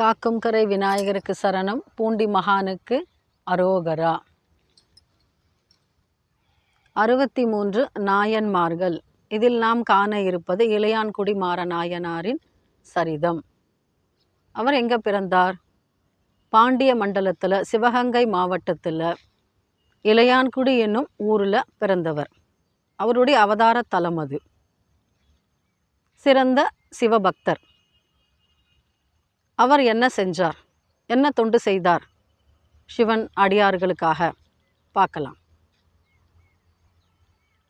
காக்கும் கரை விநாயகருக்கு சரணம். பூண்டி மகானுக்கு அரோகரா. அறுபத்தி மூன்று நாயன்மார்கள். இதில் நாம் காண இருப்பது இளையான்குடி மாற நாயனாரின் சரிதம். அவர் எங்கே பிறந்தார்? பாண்டிய மண்டலத்தில் சிவகங்கை மாவட்டத்தில். இளையான்குடி என்னும் ஊரில் பிறந்தவர். அவருடைய அவதார தலம் அது. சிறந்த சிவபக்தர். அவர் என்ன செஞ்சார்? என்ன தொண்டு செய்தார்? சிவன் அடியார்களுக்காக பார்க்கலாம்.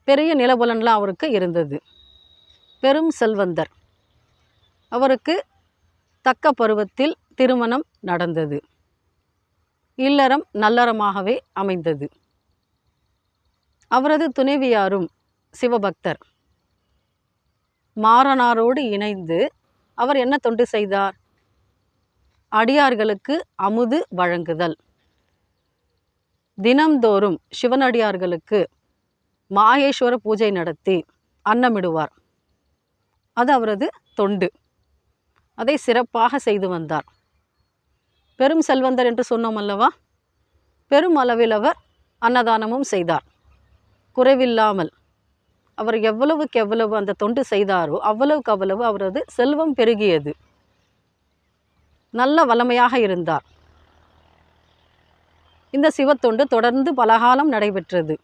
பெரிய நிலபுலன்லாம் அவருக்கு இருந்தது. பெரும் செல்வந்தர். அவருக்கு தக்க பருவத்தில் திருமணம் நடந்தது. இல்லறம் நல்லறமாகவே அமைந்தது. அவரது துணைவியாரும் சிவபக்தர். மாறனாரோடு இணைந்து அவர் என்ன தொண்டு செய்தார்? அடியார்களுக்கு அமுது வழங்குதல். தினம்தோறும் சிவனடியார்களுக்கு மாகேஸ்வர பூஜை நடத்தி அன்னமிடுவார். அது அவரது தொண்டு. அதை சிறப்பாக செய்து வந்தார். பெரும் செல்வந்தர் என்று சொன்னோம் அல்லவா பெரும் அளவில் அவர் அன்னதானமும் செய்தார். குறைவில்லாமல் அவர் எவ்வளவுக்கு எவ்வளவு அந்த தொண்டு செய்தாரோ அவ்வளவுக்கு அவ்வளவு அவரது செல்வம் பெருகியது. நல்ல வளமையாக இருந்தார். இந்த சிவத்தொண்டு தொடர்ந்து பலகாலம் நடைபெற்றது.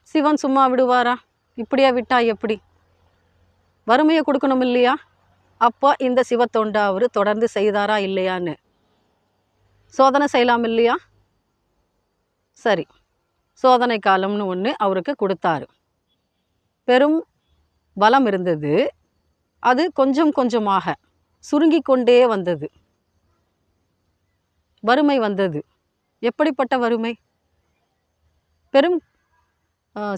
சிவன் சும்மா விடுவாரா? இப்படியா விட்டா எப்படி? வறுமையை கொடுக்கணும் இல்லையா? அப்போ இந்த சிவத்தொண்டை அவர் தொடர்ந்து செய்தாரா இல்லையான்னு. சோதனை செய்யலாம் இல்லையா? சரி சோதனை காலம்னு ஒன்று அவருக்கு கொடுத்தாரு. பெரும் பலம் இருந்தது. அது கொஞ்சம் கொஞ்சமாக சுருங்கி கொண்டே வந்தது. வறுமை வந்தது. எப்படிப்பட்ட வறுமை? பெரும்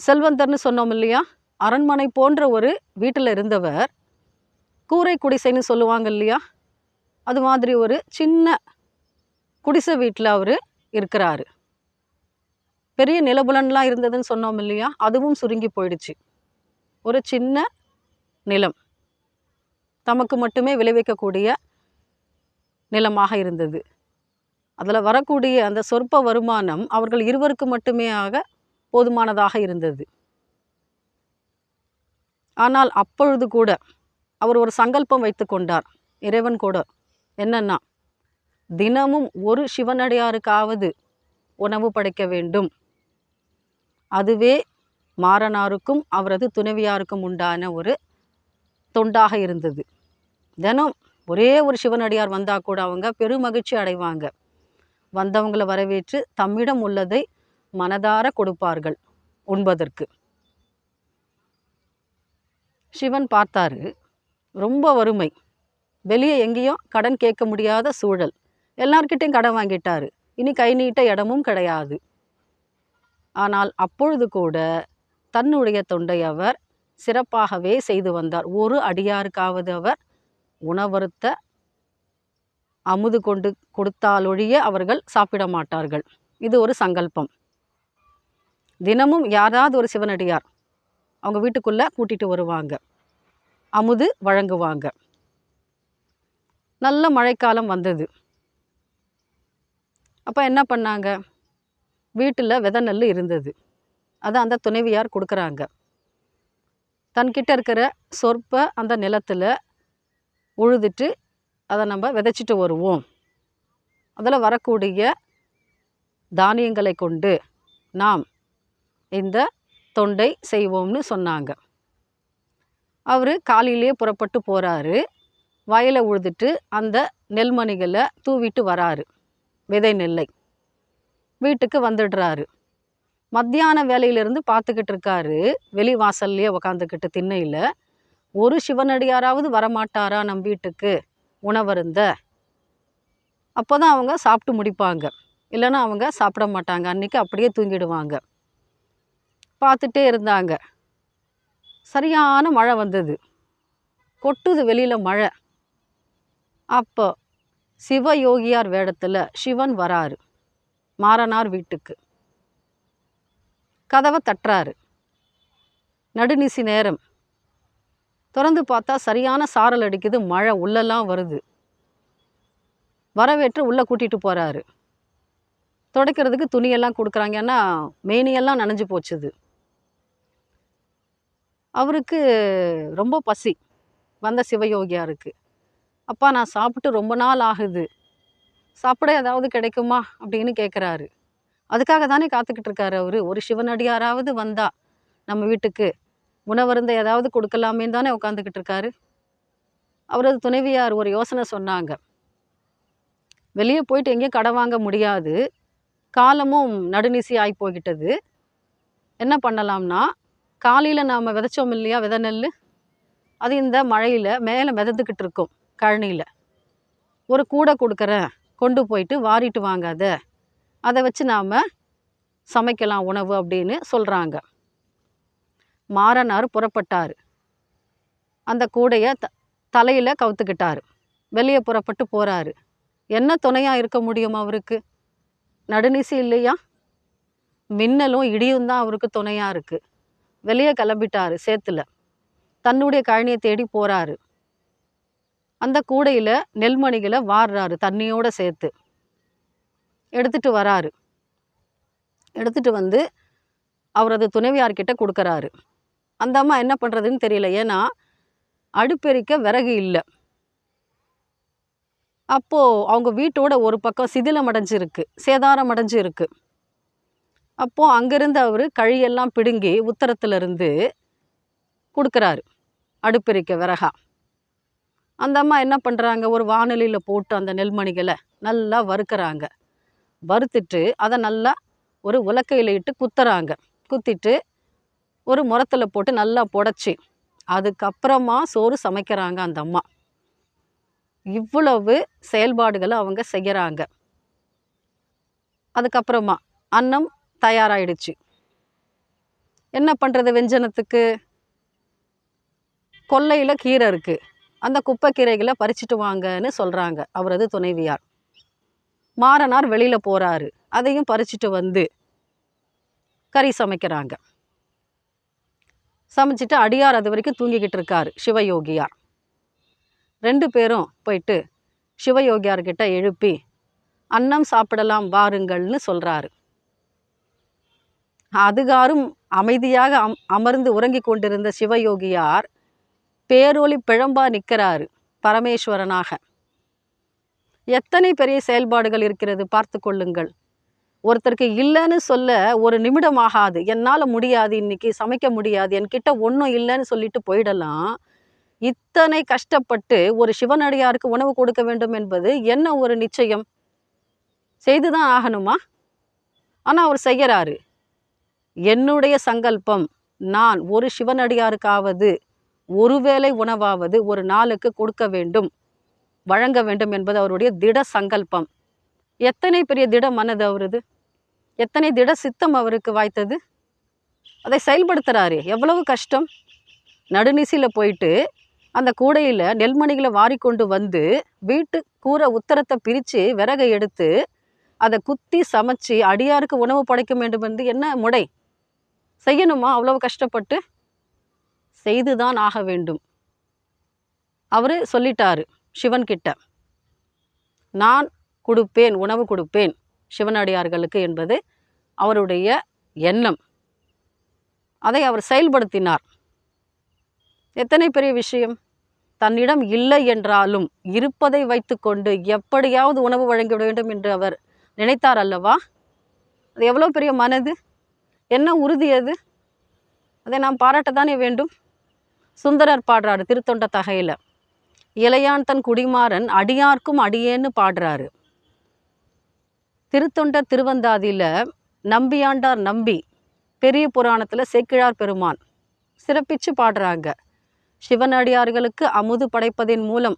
செல்வந்தர்னு சொன்னோம் இல்லையா? அரண்மனை போன்ற ஒரு வீட்டில் இருந்தவர் கூரை குடிசைன்னு சொல்லுவாங்க இல்லையா? அது மாதிரி ஒரு சின்ன குடிசை வீட்டில் அவர் இருக்கிறாரு. பெரிய நிலபுலன்லாம் இருந்ததுன்னு சொன்னோம் இல்லையா? அதுவும் சுருங்கி போயிடுச்சு. ஒரு சின்ன நிலம். தமக்கு மட்டுமே விளைவிக்கக்கூடிய நிலமாக இருந்தது. அதில் வரக்கூடிய அந்த சொற்ப வருமானம் அவர்கள் இருவருக்கு மட்டுமே ஆக போதுமானதாக இருந்தது. ஆனால் அப்பொழுது கூட அவர் ஒரு சங்கல்பம் வைத்து கொண்டார். இறைவன் கூட என்னன்னா தினமும் ஒரு சிவனடியாருக்காவது உணவு படைக்க வேண்டும். அதுவே மாறனாருக்கும் அவரது துணைவியாருக்கும் உண்டான ஒரு தொண்டாக இருந்தது. தினம் ஒரே ஒரு சிவனடியார் வந்தால் கூட அவங்க பெருமகிழ்ச்சி அடைவாங்க. வந்தவங்களை வரவேற்று தம்மிடம் உள்ளதை மனதார கொடுப்பார்கள் உண்பதற்கு. சிவன் பார்த்தாரு ரொம்ப வறுமை. வெளியே எங்கேயும் கடன் கேட்க முடியாத சூழல். எல்லார்கிட்டையும் கடன் வாங்கிட்டார். இனி கை நீட்ட இடமும் கிடையாது. ஆனால் அப்பொழுது கூட தன்னுடைய தொண்டை அவர் சிறப்பாகவே செய்து வந்தார். ஒரு அடியாருக்காவது அவர் உணவருத்த அமுது கொண்டு கொடுத்தாலொழிய அவர்கள் சாப்பிட மாட்டார்கள் இது ஒரு சங்கல்பம். தினமும் யாராவது ஒரு சிவனடியார் அவங்க வீட்டுக்குள்ளே கூட்டிட்டு வருவாங்க. அமுது வழங்குவாங்க. நல்ல மழைக்காலம் வந்தது. அப்போ என்ன பண்ணாங்க? வீட்டில் வித நெல் இருந்தது. அதை அந்த துணைவியார் கொடுக்குறாங்க. தன்கிட்ட இருக்கிற சொற்ப அந்த நிலத்தில் உழுதுட்டு அதை நம்ம விதைச்சிட்டு வருவோம். அதில் வரக்கூடிய தானியங்களை கொண்டு நாம் இந்த தொண்டை செய்வோம்னு சொன்னாங்க. அவர் காலையிலே புறப்பட்டு போகிறாரு வயலை உழுதுட்டு அந்த நெல்மணிகளை தூவிட்டு வராரு. விதை நெல்லை. வீட்டுக்கு வந்துடுறாரு. மத்தியான வேலையிலேருந்து பார்த்துக்கிட்டு இருக்காரு. வெளி வாசல்லையே உக்காந்துக்கிட்டு திண்ணையில். ஒரு சிவனடியாராவது வரமாட்டாரா நம் வீட்டுக்கு? உணவருந்த. அப்போ தான் அவங்க சாப்பிட்டு முடிப்பாங்க. இல்லைன்னா அவங்க சாப்பிட மாட்டாங்க. அன்றைக்கி அப்படியே தூங்கிடுவாங்க. பார்த்துட்டே இருந்தாங்க. சரியான மழை வந்தது. கொட்டுது வெளியில் மழை. அப்போ சிவயோகியார் வேடத்தில் சிவன் வராரு. மாறனார் வீட்டுக்கு. கதவை தட்டுறாரு. நடுநிசி நேரம். திறந்து பார்த்தா சரியான சாரல் அடிக்குது மழை உள்ளெல்லாம் வருது. வரவேற்று உள்ளே கூட்டிகிட்டு போகிறாரு துடைக்கிறதுக்கு துணியெல்லாம் கொடுக்குறாங்க. ஏன்னா மேனியெல்லாம் நனைஞ்சு போச்சுது. அவருக்கு ரொம்ப பசி வந்த சிவயோகியாருக்கு. அப்பா நான் சாப்பிட்டு ரொம்ப நாள் ஆகுது. சாப்பிட ஏதாவது கிடைக்குமா? அப்படின்னு கேட்குறாரு அதுக்காக தானே காத்துக்கிட்டு இருக்காரு அவர். ஒரு சிவனடியாராவது வந்தா நம்ம வீட்டுக்கு உணவருந்த ஏதாவது கொடுக்கலாமேன்னு தானே உட்காந்துக்கிட்டு இருக்காரு. அவரது துணைவியார் ஒரு யோசனை சொன்னாங்க. வெளியே போயிட்டு எங்கேயும் கடை வாங்க முடியாது. காலமும் நடுநிசி ஆகி போய்கிட்டது. என்ன பண்ணலாம்னா காலையில் நாம் விதைச்சோம் இல்லையா விதை நெல் அது இந்த மழையில் மேலே மிதந்துக்கிட்டு இருக்கும் கழனியில். ஒரு கூடை கொடுக்குறேன் கொண்டு போயிட்டு வாரிட்டு வாங்க அதை அதை வச்சு நாம் சமைக்கலாம் உணவு அப்படின்னு சொல்கிறாங்க மாறனார் புறப்பட்டார். அந்த கூடையை த தலையில் கவுத்துக்கிட்டார். வெளியே புறப்பட்டு போகிறாரு என்ன துணையாக இருக்க முடியும் அவருக்கு? நடுநிசி இல்லையா? மின்னலும் இடியும் தான் அவருக்கு துணையாக இருக்குது வெளியே கிளம்பிட்டாரு சேத்துல. தன்னுடைய கழனியை தேடி போகிறாரு அந்த கூடையில் நெல்மணிகளை வாடுறாரு தண்ணியோடு சேர்த்து எடுத்துட்டு வராரு. எடுத்துட்டு வந்து அவரது துணைவியார்கிட்ட கொடுக்குறாரு. அந்த அம்மா என்ன பண்ணுறதுன்னு தெரியல. ஏன்னா அடுப்பெரிக்க விறகு இல்லை. அப்போது அவங்க வீட்டோட ஒரு பக்கம் சிதிலம் அடைஞ்சிருக்கு. சேதாரம் அடைஞ்சிருக்கு. அப்போது அங்கேருந்து அவர் கழியெல்லாம் பிடுங்கி உத்தரத்துலேருந்து கொடுக்குறாரு. அடுப்பெரிக்க விறகா. அந்த அம்மா என்ன பண்ணுறாங்க ஒரு வானொலியில் போட்டு அந்த நெல்மணிகளை நல்லா வறுக்கிறாங்க. வறுத்துட்டு அதை நல்லா ஒரு உலக்கையில் இட்டு குத்துறாங்க. குத்திட்டு ஒரு முரத்தில் போட்டு நல்லா புடச்சி அதுக்கப்புறமா சோறு சமைக்கிறாங்க அந்த அம்மா. இவ்வளவு செயல்பாடுகளை அவங்க செய்கிறாங்க அதுக்கப்புறமா அன்னம் தயாராகிடுச்சு என்ன பண்ணுறது வெஞ்சனத்துக்கு? கொல்லையில் கீரை இருக்குது அந்த குப்பை கீரைகளை பறிச்சிட்டு வாங்கன்னு சொல்கிறாங்க அவரது துணைவியார். மாறனார் வெளியில் போகிறாரு அதையும் பறிச்சிட்டு வந்து கறி சமைக்கிறாங்க. சமைச்சிட்டு அடியார் அது வரைக்கும் தூங்கிக்கிட்டு இருக்காரு சிவயோகியார். ரெண்டு பேரும் போயிட்டு சிவயோகியார்கிட்ட எழுப்பி அன்னம் சாப்பிடலாம் வாருங்கள்னு சொல்கிறாரு அதுகாரும் அமைதியாக அம் அமர்ந்து உறங்கி கொண்டிருந்த சிவயோகியார் பேரொளி பிழம்பா நிற்கிறாரு பரமேஸ்வரனாக. எத்தனை பெரிய செயல்பாடுகள் இருக்கிறது? பார்த்து கொள்ளுங்கள். ஒருத்தருக்கு இல்லைன்னு சொல்ல ஒரு நிமிடம் ஆகாது என்னால் முடியாது இன்றைக்கி சமைக்க முடியாது என்கிட்ட ஒன்றும் இல்லைன்னு சொல்லிட்டு போயிடலாம். இத்தனை கஷ்டப்பட்டு ஒரு சிவனடியாருக்கு உணவு கொடுக்க வேண்டும் என்பது என்ன ஒரு நிச்சயம்? செய்து தான் ஆகணுமா? ஆனால் அவர் செய்கிறாரு என்னுடைய சங்கல்பம் நான் ஒரு சிவனடியாருக்காவது ஒருவேளை உணவாவது ஒரு நாளுக்கு கொடுக்க வேண்டும் வழங்க வேண்டும் என்பது அவருடைய திட சங்கல்பம். எத்தனை பெரிய திட மனது அவரது? எத்தனை திட சித்தம் அவருக்கு வாய்த்தது? அதை செயல்படுத்துகிறாரு எவ்வளவு கஷ்டம்? நடுநிசியில் போயிட்டு அந்த கூடையில் நெல்மணிகளை வாரிக்கொண்டு வந்து வீட்டு கூரை உத்தரத்தை பிரித்து விறகை எடுத்து அதை குத்தி சமைச்சு அடியாருக்கு உணவு படைக்க வேண்டும் என்று என்ன முடை? செய்யணுமா? அவ்வளவு கஷ்டப்பட்டு செய்துதான் ஆக வேண்டும். அவர் சொல்லிட்டாரு சிவன்கிட்ட. நான் கொடுப்பேன் உணவு கொடுப்பேன். சிவனடியார்களுக்கு என்பது அவருடைய எண்ணம். அதை அவர் செயல்படுத்தினார். எத்தனை பெரிய விஷயம்? தன்னிடம் இல்லை என்றாலும் இருப்பதை வைத்துக்கொண்டு எப்படியாவது உணவு வழங்கிவிட வேண்டும் என்று அவர் நினைத்தார் அல்லவா? அது எவ்வளோ பெரிய மனது? என்ன உறுதி அது? அதை நாம் பாராட்டத்தானே வேண்டும்? சுந்தரர் பாடுறாரு திருத்தொண்ட தகையில். இளையான் தன் குடிமாறன் அடியார்க்கும் அடியேன்னு பாடுறாரு. திருத்தொண்டர் திருவந்தாதியில் நம்பியாண்டார் நம்பி பெரிய புராணத்தில் சேக்கிழார் பெருமான் சிறப்பிச்சு பாடுறாங்க. சிவனடியார்களுக்கு அமுது படைப்பதின் மூலம்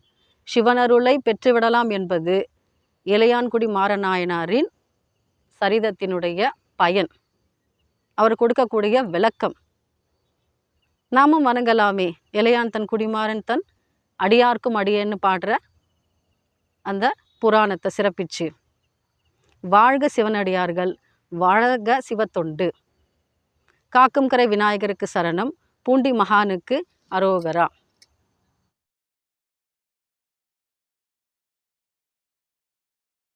சிவனருளை பெற்றுவிடலாம் என்பது இளையான்குடி மாறநாயனாரின் சரிதத்தினுடைய பயன். அவர் கொடுக்கக்கூடிய விளக்கம். நாமும் வணங்கலாமே இளையான் தன் குடிமாறன் தன் அடியார்க்கும் அடியேன்னு பாடுற அந்த புராணத்தை சிறப்பிச்சு. வாழ்க சிவனடியார்கள் வாழ்க சிவத்தொண்டு. காக்கும் கரை விநாயகருக்கு சரணம் பூண்டி மகானுக்கு அரோகரா.